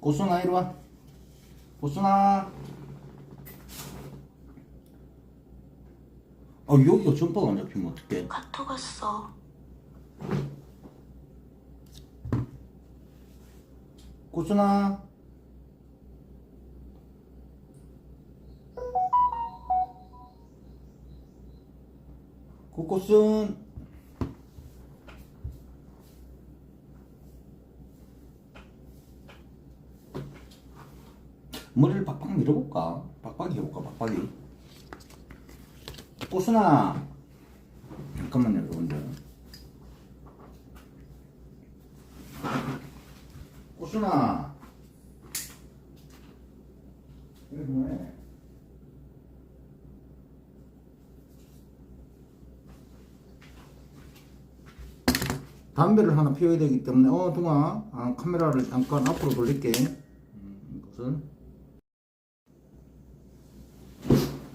고순아 이리 와. 고순아. 어 여기가 전파가 안 잡히면 어떡해? 카톡 왔어. 고순아. 고고순. 머리를 빡빡 밀어볼까? 빡빡이 해볼까? 빡빡이. 고순아. 잠깐만요, 여러분들. 뭐해? 담배를 하나 피워야 되기 때문에 어 동아 아, 카메라를 잠깐 앞으로 돌릴게 음, 이것은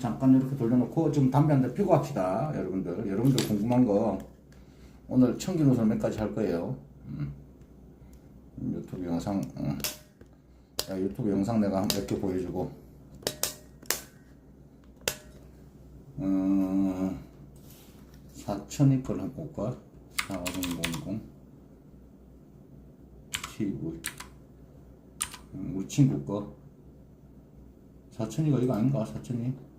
잠깐 이렇게 돌려놓고 지금 담배 한 대 피고 합시다 여러분들 여러분들 궁금한 거 오늘 청기 노선 몇 가지 할 거예요 음. 유튜브 영상 음. 야, 유튜브 영상 내가 몇 개 보여주고 음, 4천이 걸 한번 볼까? 4000 TV 음, 우리 친구 거 4천이가 이거 아닌가? 4천이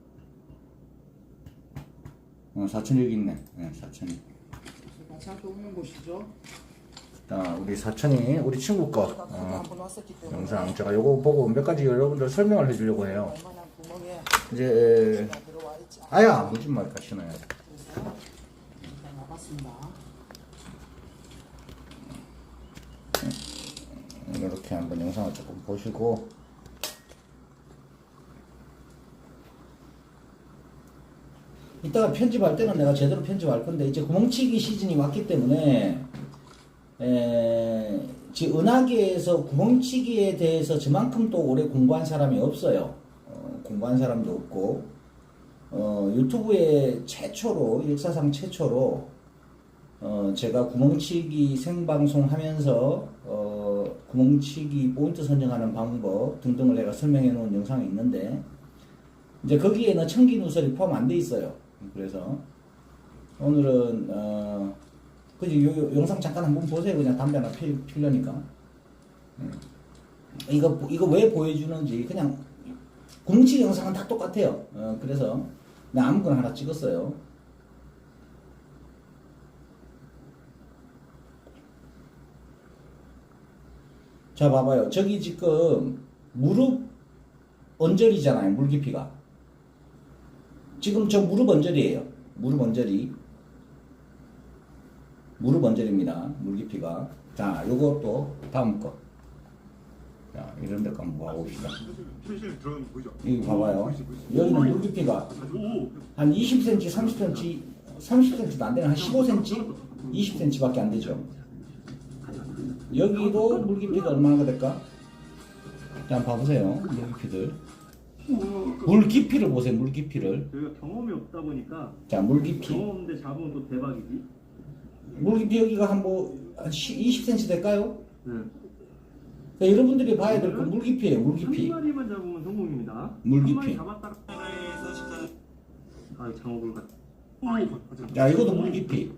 어 4천이 여기 있네. 네, 4천이 같이 학교 오는 곳이죠. 자 우리 4천이 우리 친구 거. 거기 어, 영상 제가 요거 보고 몇 가지 여러분들 설명을 해주려고 해요. 이제 아야 무슨 말까 와봤습니다. 이렇게 한번 영상을 조금 보시고 이따가 편집할 때는 내가 제대로 편집할 건데 이제 구멍치기 시즌이 왔기 때문에 에, 지금 은하계에서 구멍치기에 대해서 저만큼 또 오래 공부한 사람이 없어요. 어, 공부한 사람도 없고 어, 유튜브에 최초로 역사상 최초로 어, 제가 구멍치기 생방송 하면서 어, 구멍치기 포인트 선정하는 방법 등등을 내가 설명해 놓은 영상이 있는데 이제 거기에는 청기 누설이 포함 안 돼 있어요. 그래서 오늘은 어, 그지 영상 잠깐 한번 보세요. 그냥 담배 하나 피, 피려니까 음. 이거 이거 왜 보여주는지 그냥 구멍치기 영상은 다 똑같아요. 어, 그래서 나 아무거나 하나 찍었어요. 자, 봐봐요. 저기 지금 무릎 언저리잖아요. 물 깊이가. 지금 저 무릎 언저리예요. 무릎 언저리. 무릎 언저리입니다. 물 깊이가. 자, 요것도 다음 거. 자, 이런 데 한번 봐봅시다. 실실 들어가는 거 보이죠? 여기 봐봐요. 여기는 물 깊이가 오, 한 20cm, 30cm, 30cm도 안 되는 한 15cm, 20cm밖에 안 되죠. 여기도 물 깊이가 얼마나 될까? 자, 한번 봐보세요. 물 깊이들. 물 깊이를 보세요. 물 깊이를. 저희가 경험이 없다 보니까 자, 물 깊이. 경험 없는데 잡으면 또 대박이지. 물 깊이 여기가 한 뭐, 한 20cm 될까요? 네. 그러니까 여러분들이 봐야 될 건 물 깊이에요. 물 깊이. 한 마리만 잡으면 성공입니다. 물한 깊이. 마리 잡았다가 아 장어볼 같. 자, 이것도 물 깊이.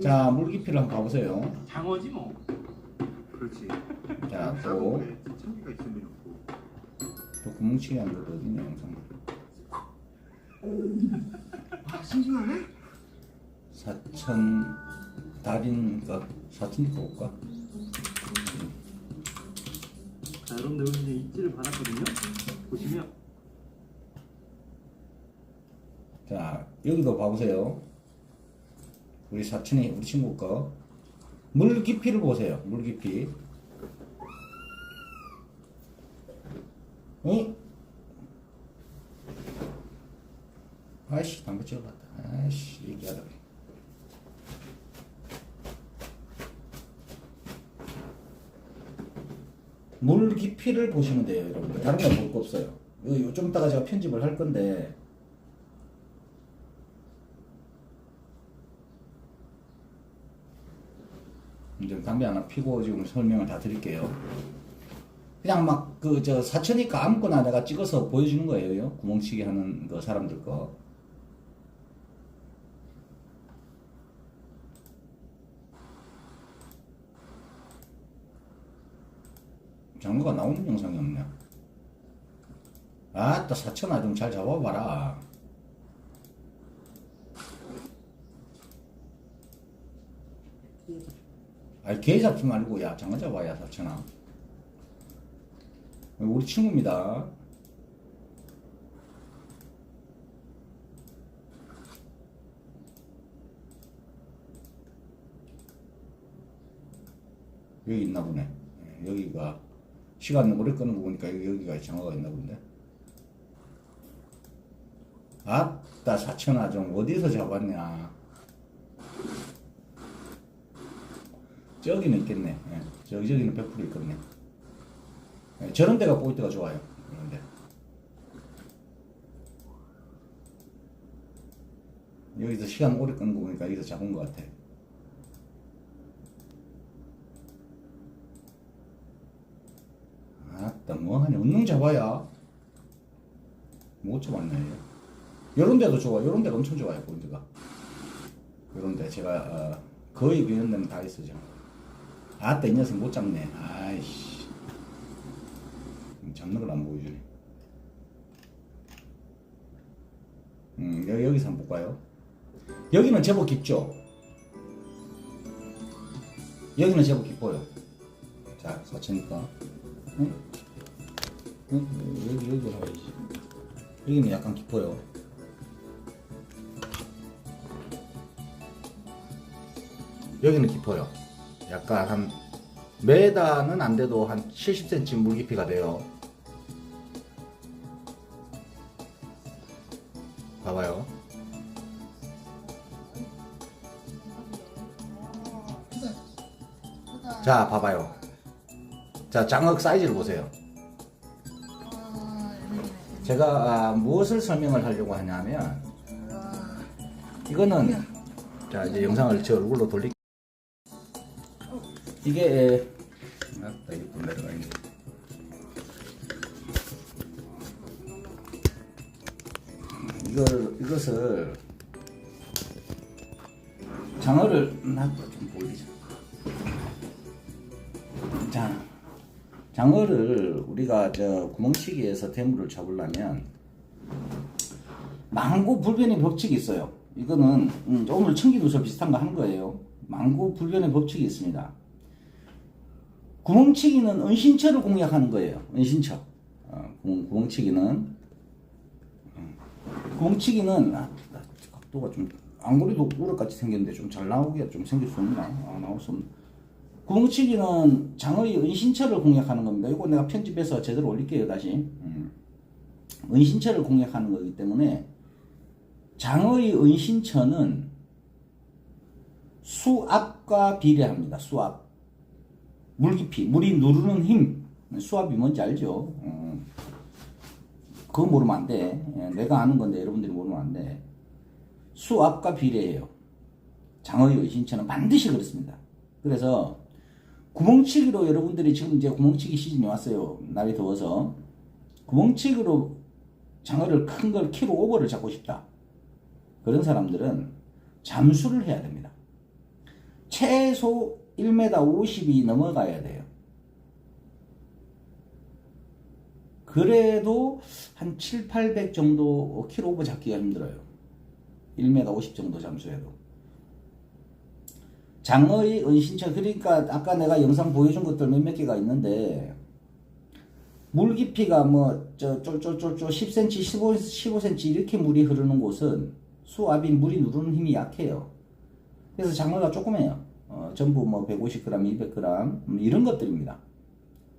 자, 물 깊이를 한번 봐보세요. 장어지 뭐. 그렇지. 자, 또, 참기가 리 구멍치기 한 것도 어딨냐, 영상. 아, 싱싱하네? 사천 달인가 사천이 볼까? 자 여러분들 여기 이제 입질을 받았거든요. 보시면 자 여기도 봐보세요. 우리 사천이 우리 친구 거. 물 깊이를 보세요. 물 깊이. 응? 아이씨 담배 찍어봤다. 아이씨 얘기하다. 물 깊이를 보시면 돼요, 여러분들. 다른 건 볼 거 없어요. 이거 좀 이따가 제가 편집을 할 건데, 이제 담배 하나 피고 지금 설명을 다 드릴게요. 그냥 막 그 저 사천이니까 아무거나 내가 찍어서 보여주는 거예요. 구멍치기 하는 그 사람들 거. 장르가 나오는 영상이 없네. 아따 사천아 좀 잘 잡아봐라. 아니 개 잡지 말고 야 장어 잡아야 사천아. 우리 친구입니다. 여기 있나 보네. 예, 여기가 시간 오래 끄는 거 보니까 여기, 여기가 장어가 있나 본데. 아따 사천아 좀 어디서 잡았냐. 저기는 있겠네. 예, 저기 저기는 100% 있겠네. 예, 저런 데가 때가 좋아요. 그런데. 여기서 시간 오래 끄는 거 보니까 여기서 잡은 것 같아. 아따 뭐하냐. 운능 잡아야. 못 잡았네. 요런 데도 좋아. 요런 데가 엄청 좋아요 포인트가. 요런 데 제가 어, 거의 이런 데는 다 있어죠 아따 이 녀석 못 잡네. 아이씨 잡는 걸 안 보여주네 음 여기, 여기서 한번 볼까요? 여기는 제법 깊죠? 여기는 제법 깊어요. 자 사치니까. 응? 응? 여기 여기 하야지. 여기는 약간 깊어요. 여기는 깊어요. 약간 한 메다는 안 돼도 한 70cm 물 깊이가 돼요 자 봐봐요. 자 장어 사이즈를 보세요. 제가 아, 무엇을 설명을 하려고 하냐면 이거는 자 이제 영상을 제 얼굴로 돌리 이게 아따 이거 또 내려가 있네. 이걸 이것을 장어를 나좀 보이자 자 장어를 우리가 저 구멍치기에서 대물을 잡으려면 망고 불변의 법칙이 있어요. 이거는 음, 오늘 청기누설 비슷한 거 한 거예요. 망고 불변의 법칙이 있습니다. 구멍치기는 은신처를 공략하는 거예요. 은신처. 어, 구멍, 구멍치기는 음, 구멍치기는 아, 나 각도가 좀 안 그래도 우럭같이 생겼는데 좀 잘 나오기가 좀 생길 수 없나? 아, 나올 수 없나? 구멍치기는 장어의 은신처를 공략하는 겁니다. 이거 내가 편집해서 제대로 올릴게요, 다시. 음. 은신처를 공략하는 거기 때문에 장어의 은신처는 수압과 비례합니다. 수압. 물 깊이, 물이 누르는 힘. 수압이 뭔지 알죠? 음. 그거 모르면 안 돼. 예, 내가 아는 건데 여러분들이 모르면 안 돼. 수압과 비례해요. 장어의 은신처는 반드시 그렇습니다. 그래서 구멍치기로 여러분들이 지금 이제 구멍치기 시즌이 왔어요. 날이 더워서. 구멍치기로 장어를 큰 걸 키로 오버를 잡고 싶다. 그런 사람들은 잠수를 해야 됩니다. 최소 1m 50이 넘어가야 돼요. 그래도 한 7, 800 정도 키로 오버 잡기가 힘들어요. 1m 50 정도 잠수해도. 장어의 은신처 그러니까 아까 내가 영상 보여준 것들 몇몇 개가 있는데 물 깊이가 뭐 저 쫄쫄쫄쫄 10cm, 15, 15cm 이렇게 물이 흐르는 곳은 수압이 물이 누르는 힘이 약해요. 그래서 장어가 조그매요. 어, 전부 뭐 150g, 200g 음, 이런 것들입니다.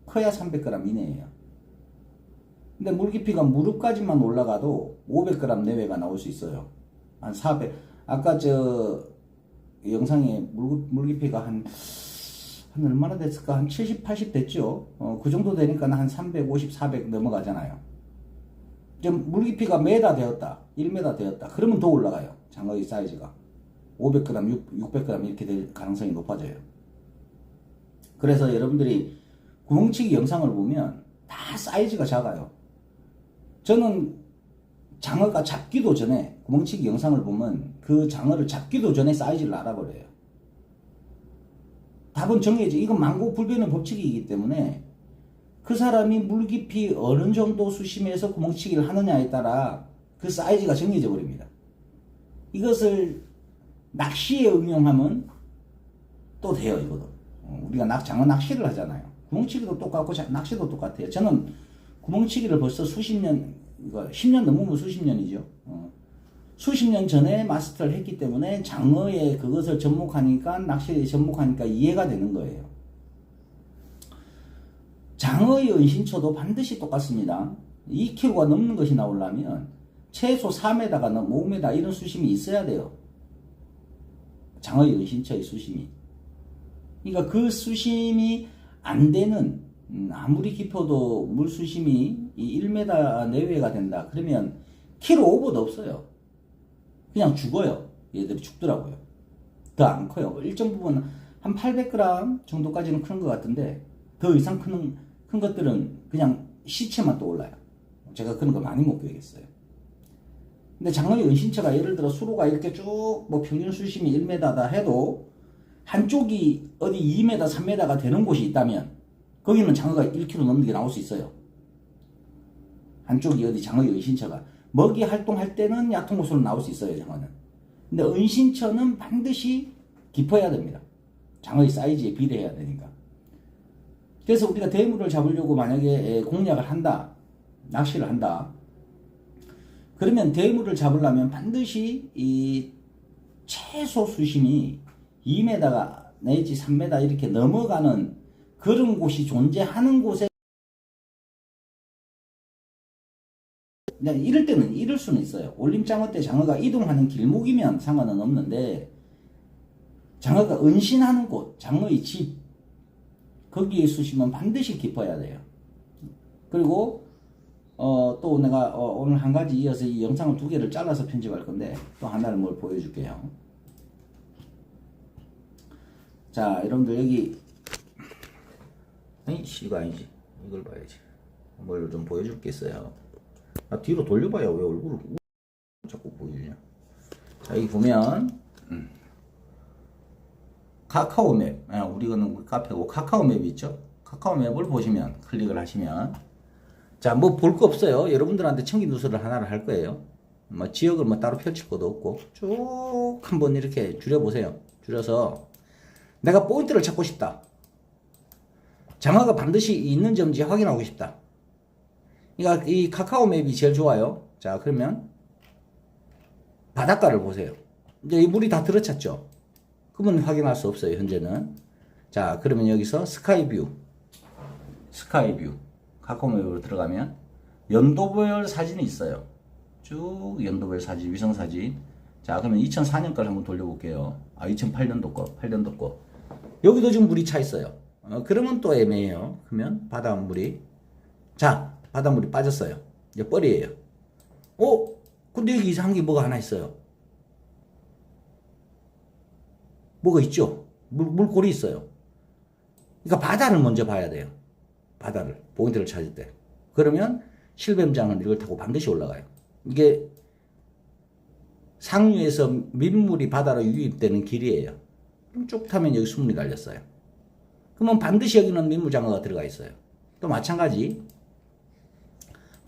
커야 300g 이내예요. 근데 물 깊이가 무릎까지만 올라가도 500g 내외가 나올 수 있어요. 한 400. 아까 저 영상에 물, 물 깊이가 한, 한 얼마나 됐을까? 한 70, 80 됐죠? 어, 그 정도 되니까 한 350, 400 넘어가잖아요. 좀물 깊이가 메다 되었다. 1m 되었다. 그러면 더 올라가요. 장어의 사이즈가. 500g, 6, 600g 이렇게 될 가능성이 높아져요. 그래서 여러분들이 구멍치기 영상을 보면 다 사이즈가 작아요. 저는 장어가 잡기도 전에 구멍치기 영상을 보면 그 장어를 잡기도 전에 사이즈를 알아버려요. 답은 정해져. 이건 망고 불변의 법칙이기 때문에 그 사람이 물 깊이 어느 정도 수심에서 구멍치기를 하느냐에 따라 그 사이즈가 정해져 버립니다. 이것을 낚시에 응용하면 또 돼요, 이거도. 어, 우리가 낚, 장어 낚시를 하잖아요. 구멍치기도 똑같고 자- 낚시도 똑같아요. 저는 구멍치기를 벌써 수십 년, 이거 10년 넘으면 수십 년이죠. 어, 수십 년 전에 마스터를 했기 때문에 장어에 그것을 접목하니까 낚시에 접목하니까 이해가 되는 거예요. 장어의 은신처도 반드시 똑같습니다. 2kg가 넘는 것이 나오려면 최소 4m가 넘 5m 이런 수심이 있어야 돼요. 장어의 은신처의 수심이. 그러니까 그 수심이 안 되는 음, 아무리 깊어도 물 수심이 이 1m 내외가 된다. 그러면 키로 오버도 없어요. 그냥 죽어요. 얘들이 죽더라고요. 더 안 커요. 일정 부분 한 800g 정도까지는 크는 것 같은데 더 이상 크는 큰 것들은 그냥 시체만 떠올라요. 제가 그런 거 많이 못 보겠어요. 근데 장어의 은신처가 예를 들어 수로가 이렇게 쭉 뭐 평균 수심이 1m다 해도 한쪽이 어디 2m, 3m가 되는 곳이 있다면 거기는 장어가 1kg 넘는 게 나올 수 있어요. 한쪽이 어디 장어의 은신처가 먹이 활동할 때는 얕은 곳으로 나올 수 있어요, 장어는. 근데 은신처는 반드시 깊어야 됩니다. 장어의 사이즈에 비례해야 되니까. 그래서 우리가 대물을 잡으려고 만약에 공략을 한다, 낚시를 한다. 그러면 대물을 잡으려면 반드시 이 최소 수심이 2m가 내지 3m 이렇게 넘어가는 그런 곳이 존재하는 곳에 이럴 때는 이럴 수는 있어요. 올림장어 때 장어가 이동하는 길목이면 상관은 없는데 장어가 은신하는 곳, 장어의 집 거기에 수심은 반드시 깊어야 돼요. 그리고 어, 또 내가 어, 오늘 한 가지 이어서 이 영상을 두 개를 잘라서 편집할 건데 또 하나를 뭘 보여줄게요. 자, 여러분들 여기 아니, 이거 아니지. 이걸 봐야지. 뭘 좀 보여줄 게 있어요. 아, 뒤로 돌려봐야 왜 얼굴을 우- 자꾸 보여주냐. 자, 여기 보면 음. 카카오 맵, 아, 우리는 우리 카페고 카카오 맵이 있죠. 카카오 맵을 보시면 클릭을 하시면 자, 뭐 볼 거 없어요. 여러분들한테 청기 누설을 하나를 할 거예요. 뭐 지역을 뭐 따로 펼칠 것도 없고 쭉 한번 이렇게 줄여보세요. 줄여서 내가 포인트를 찾고 싶다. 장어가 반드시 있는 점지 확인하고 싶다. 그러니까 이 카카오 맵이 제일 좋아요. 자, 그러면 바닷가를 보세요. 이제 이 물이 다 들어찼죠. 그러면 확인할 수 없어요, 현재는. 자, 그러면 여기서 스카이뷰. 스카이뷰. 카카오 맵으로 들어가면 연도별 사진이 있어요. 쭉 연도별 사진, 위성 사진. 자, 그러면 2004년 까지 한번 돌려볼게요. 아, 2008년도 거, 8년도 거. 여기도 지금 물이 차 있어요. 어, 그러면 또 애매해요. 그러면 바닷물이. 자, 바닷물이 빠졌어요. 이제 뻘이에요. 어? 근데 여기 이상한 게 뭐가 하나 있어요. 뭐가 있죠? 물, 물골이 있어요. 그러니까 바다를 먼저 봐야 돼요. 바다를, 포인트를 찾을 때. 그러면 실뱀장은 이걸 타고 반드시 올라가요. 이게 상류에서 민물이 바다로 유입되는 길이에요. 쭉 타면 여기 수문이 달렸어요. 그러면 반드시 여기는 민물장어가 들어가 있어요. 또 마찬가지.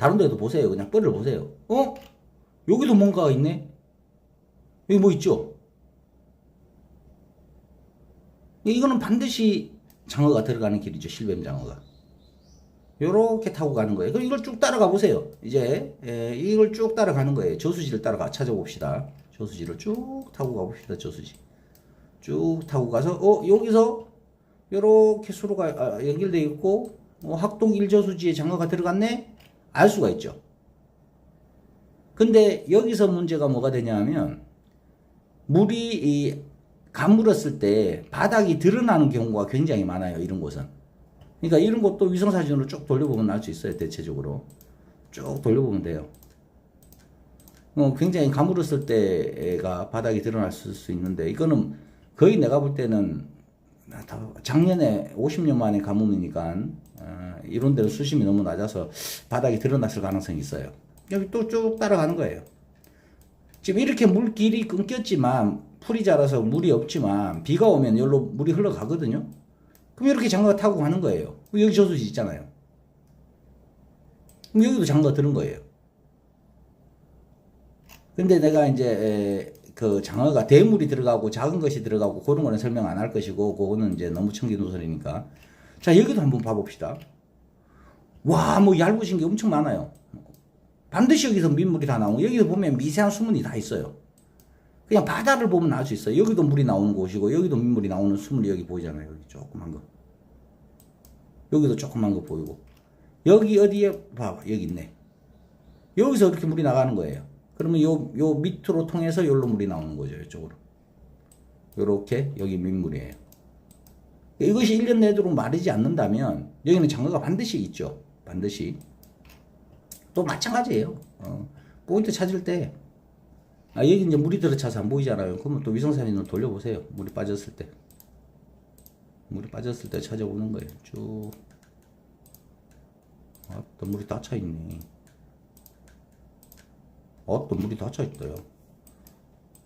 다른 데도 보세요. 그냥 뻘을 보세요. 어? 여기도 뭔가가 있네? 여기 뭐 있죠? 이거는 반드시 장어가 들어가는 길이죠. 실뱀 장어가. 요렇게 타고 가는 거예요. 그럼 이걸 쭉 따라가 보세요. 이제 에, 이걸 쭉 따라가는 거예요. 저수지를 따라가 찾아봅시다. 저수지를 쭉 타고 가봅시다. 저수지. 쭉 타고 가서 어 여기서 요렇게 수로가 아, 연결돼 있고 어, 학동 일저수지에 장어가 들어갔네. 알 수가 있죠. 근데 여기서 문제가 뭐가 되냐면 물이 이 가물었을 때 바닥이 드러나는 경우가 굉장히 많아요. 이런 곳은. 그러니까 이런 것도 위성사진으로 쭉 돌려보면 알 수 있어요. 대체적으로. 쭉 돌려보면 돼요. 어, 굉장히 가물었을 때가 바닥이 드러날 수 있는데 이거는 거의 내가 볼 때는 작년에 50년 만에 가뭄이니까 어, 이런 데로 수심이 너무 낮아서 바닥이 드러났을 가능성이 있어요. 여기 또 쭉 따라가는 거예요. 지금 이렇게 물길이 끊겼지만 풀이 자라서 물이 없지만 비가 오면 여기로 물이 흘러가거든요. 그럼 이렇게 장가가 타고 가는 거예요. 여기 저수지 있잖아요. 그럼 여기도 장가가 들은 거예요. 근데 내가 이제 에, 그 장어가 대물이 들어가고 작은 것이 들어가고 그런 거는 설명 안 할 것이고 그거는 이제 너무 청기노설이니까. 자 여기도 한번 봐봅시다. 와 뭐 얇으신 게 엄청 많아요. 반드시 여기서 민물이 다 나오고 여기서 보면 미세한 수문이 다 있어요. 그냥 바다를 보면 알 수 있어요. 여기도 물이 나오는 곳이고 여기도 민물이 나오는 수문이 여기 보이잖아요. 여기 조그만 거. 여기도 조그만 거 보이고. 여기 어디에? 봐봐 여기 있네. 여기서 이렇게 물이 나가는 거예요. 그러면 요, 요 밑으로 통해서 여기로 물이 나오는 거죠. 이쪽으로. 요렇게 여기 민물이에요. 이것이 1년 내도록 마르지 않는다면 여기는 장어가 반드시 있죠. 반드시. 또 마찬가지예요. 어, 포인트 찾을 때 아, 여기 이제 물이 들어차서 안 보이잖아요. 그러면 또 위성사진을 돌려보세요. 물이 빠졌을 때. 물이 빠졌을 때 찾아오는 거예요. 쭉. 아, 또 물이 다 차 있네. 어, 또 물이 닫혀 있어요.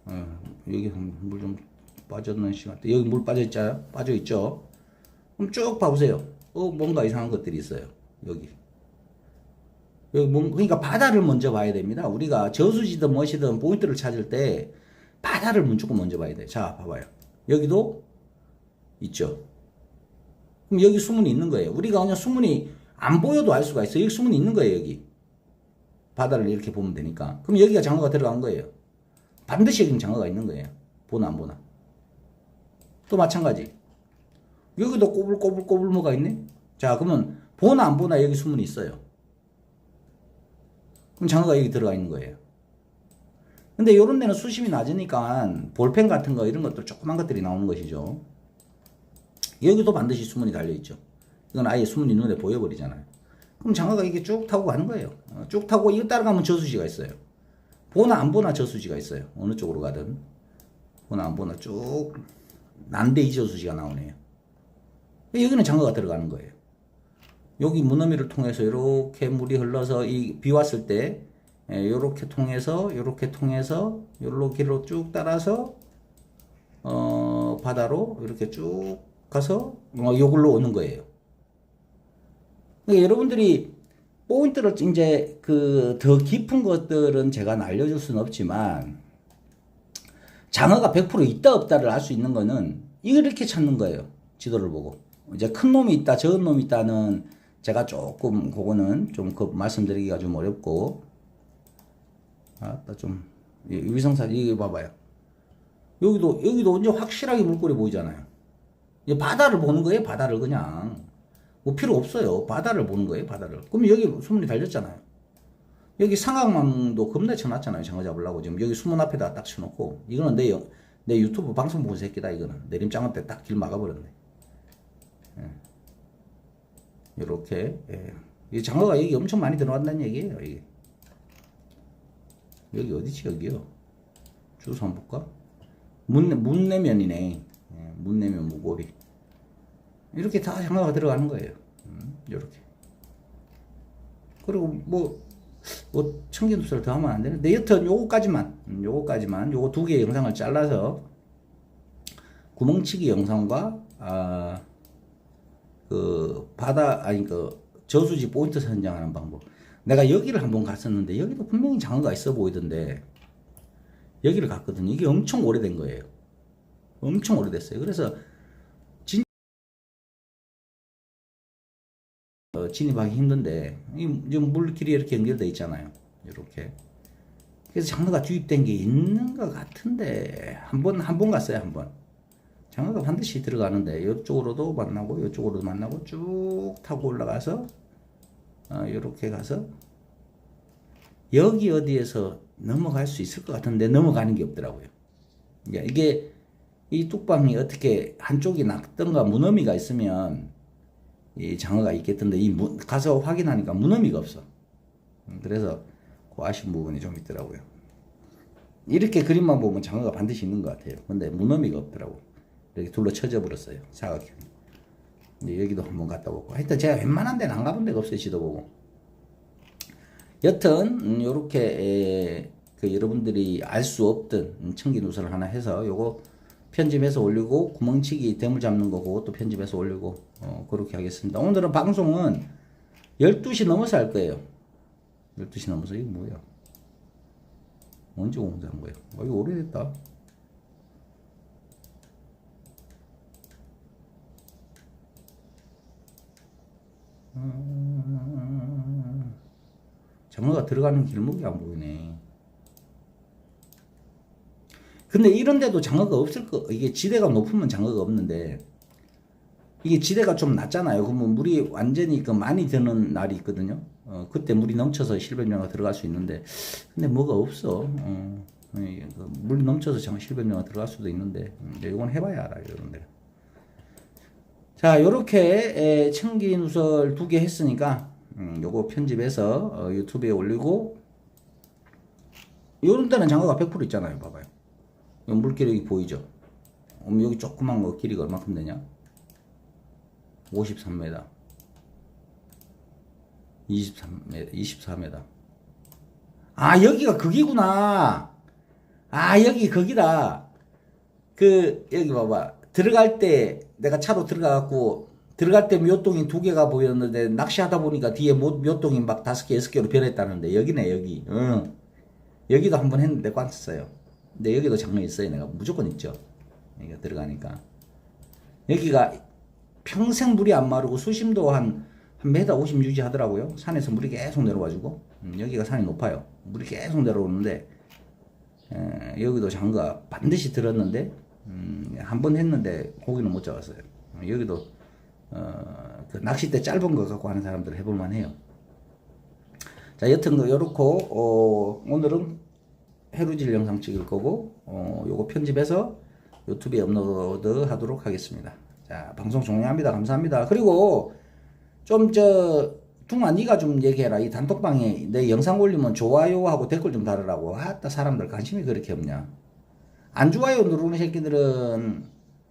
예, 여기 물좀 빠졌는 시간 대 여기 물 빠져 있잖아요. 빠져 있죠. 그럼 쭉 봐보세요. 어, 뭔가 이상한 것들이 있어요. 여기. 여기 뭔, 그러니까 바다를 먼저 봐야 됩니다. 우리가 저수지든 무엇이든 포인트를 찾을 때 바다를 무조건 먼저 봐야 돼요. 자, 봐봐요. 여기도 있죠. 그럼 여기 수문이 있는 거예요. 우리가 그냥 수문이 안 보여도 알 수가 있어요. 여기 수문이 있는 거예요, 여기. 바다를 이렇게 보면 되니까. 그럼 여기가 장어가 들어간 거예요. 반드시 여기는 장어가 있는 거예요. 보나 안 보나. 또 마찬가지. 여기도 꼬불꼬불꼬불 뭐가 있네? 자, 그러면 보나 안 보나 여기 수문이 있어요. 그럼 장어가 여기 들어가 있는 거예요. 근데 요런 데는 수심이 낮으니까 볼펜 같은 거 이런 것도 조그만 것들이 나오는 것이죠. 여기도 반드시 수문이 달려있죠. 이건 아예 수문이 눈에 보여버리잖아요. 그럼 장어가 이게 쭉 타고 가는 거예요. 어, 쭉 타고 이거 따라가면 저수지가 있어요. 보나 안 보나 저수지가 있어요. 어느 쪽으로 가든. 보나 안 보나 쭉 난데이 저수지가 나오네요. 여기는 장어가 들어가는 거예요. 여기 무너미를 통해서 이렇게 물이 흘러서 이 비 왔을 때 이렇게 통해서 이렇게 통해서 요렇게로 쭉 따라서 어 바다로 이렇게 쭉 가서 어, 요걸로 오는 거예요. 그러니까 여러분들이 포인트를 이제 그 더 깊은 것들은 제가 알려줄 수는 없지만 장어가 100% 있다 없다를 알 수 있는 거는 이렇게 찾는 거예요. 지도를 보고. 이제 큰 놈이 있다, 적은 놈이 있다는 제가 조금 그거는 좀 그 말씀드리기가 좀 어렵고 아따 좀이 위성사진 이거 봐봐요. 여기도 여기도 이제 확실하게 물꼬리 보이잖아요. 바다를 보는 거예요, 바다를 그냥. 뭐 필요 없어요. 바다를 보는 거예요, 바다를. 그럼 여기 수문이 달렸잖아요. 여기 상황망도 겁나 쳐놨잖아요, 장어 잡으려고. 지금 여기 수문 앞에다 딱 쳐놓고. 이거는 내, 여- 내 유튜브 방송 본 새끼다, 이거는. 내림장어 때 딱 길 막아버렸네. 예. 요렇게, 예. 이 장어가 여기 엄청 많이 들어간다는 얘기예요, 이게. 여기 어디지, 여기요? 주소 한번 볼까? 문, 문내면이네. 예, 문내면 무고리. 이렇게 다 장어가 들어가는 거예요. 음, 이렇게. 그리고 뭐, 뭐 청기누설 더 하면 안 되는데 여튼 요거까지만, 음, 요거까지만, 요거 두 개의 영상을 잘라서 구멍치기 영상과 아, 그 바다 아니 그 저수지 포인트 선정하는 방법. 내가 여기를 한번 갔었는데 여기도 분명히 장어가 있어 보이던데 여기를 갔거든요. 이게 엄청 오래된 거예요. 엄청 오래됐어요. 그래서 어, 진입하기 힘든데 이 지금 물길이 이렇게 연결돼 있잖아요. 이렇게. 그래서 장어가 투입된 게 있는 것 같은데 한번 한 번 갔어요 한 번. 장어가 반드시 들어가는데 이쪽으로도 만나고 이쪽으로도 만나고 쭉 타고 올라가서 어, 이렇게 가서 여기 어디에서 넘어갈 수 있을 것 같은데 넘어가는 게 없더라고요. 이게- 이게 이 뚝방이 어떻게 한쪽이 낙던가 무너미가 있으면 이 장어가 있겠던데 이 문- 가서 확인하니까 무너미가 없어. 음, 그래서 그 아쉬운 부분이 좀 있더라고요. 이렇게 그림만 보면 장어가 반드시 있는 것 같아요. 근데 무너미가 없더라고. 이렇게 둘러 쳐져 버렸어요. 사각형. 여기도 한번 갔다 오고. 하여튼 제가 웬만한 데는 안 가본 데가 없어요. 지도 보고. 여튼 음, 요렇게 에, 그 여러분들이 알 수 없던 음, 청기 누설을 하나 해서 요거 편집해서 올리고 구멍치기 대물 잡는 거 그것도 편집해서 올리고 어, 그렇게 하겠습니다. 오늘은 방송은 12시 넘어서 할 거예요. 12시 넘어서 이게 뭐야? 언제 공부한 거예요? 어, 이거 오래됐다. 음, 장어가 들어가는 길목이 안 보이네. 근데 이런데도 장어가 없을 거, 이게 지대가 높으면 장어가 없는데, 이게 지대가 좀 낮잖아요. 그러면 물이 완전히 그 많이 드는 날이 있거든요. 어, 그때 물이 넘쳐서 실뱀장어가 들어갈 수 있는데, 근데 뭐가 없어. 어, 그 물이 넘쳐서 장어 실뱀장어가 들어갈 수도 있는데, 음, 이제 이건 해봐야 알아요, 이런데. 자, 요렇게 청기 누설 두 개 했으니까, 음, 요거 편집해서 어, 유튜브에 올리고, 요런 데는 장어가 100% 있잖아요. 봐봐요. 요 물기력이 보이죠? 그럼 여기 조그만 거 길이가 얼마큼 되냐? 53m. 23m, 24m. 아, 여기가 거기구나. 아, 여기 거기다. 그, 여기 봐봐. 들어갈 때, 내가 차로 들어가갖고, 들어갈 때 묘동이 두 개가 보였는데, 낚시하다 보니까 뒤에 모- 묘동이 막 다섯 개, 여섯 개로 변했다는데, 여기네, 여기. 응. 여기도 한번 했는데 꽝쳤어요. 근데 여기도 장르 있어요. 내가 무조건 있죠. 여기가 들어가니까. 여기가 평생 물이 안 마르고 수심도 한, 한 메다 50 유지하더라고요. 산에서 물이 계속 내려와가지고. 음, 여기가 산이 높아요. 물이 계속 내려오는데, 에, 여기도 장가 반드시 들었는데, 음, 한 번 했는데 고기는 못 잡았어요. 어, 여기도, 어, 그 낚싯대 짧은 거 갖고 하는 사람들 해볼만 해요. 자, 여튼 그 요렇고, 어, 오늘은 해루질 영상 찍을 거고, 어, 요거 편집해서 유튜브에 업로드 하도록 하겠습니다. 자, 방송 종료합니다. 감사합니다. 그리고 좀 저, 둥아 니가 좀 얘기해라. 이 단톡방에 내 영상 올리면 좋아요하고 댓글 좀 달으라고. 아따 사람들 관심이 그렇게 없냐. 안 좋아요 누르는 새끼들은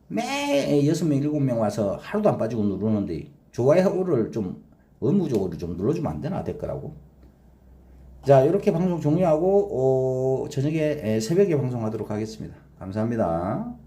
매 여섯 명 일곱 명 와서 하루도 안 빠지고 누르는데 좋아요를 좀 의무적으로 좀 눌러주면 안 되나 댓글하고. 자, 이렇게 방송 종료하고, 어, 저녁에, 에, 새벽에 방송하도록 하겠습니다. 감사합니다.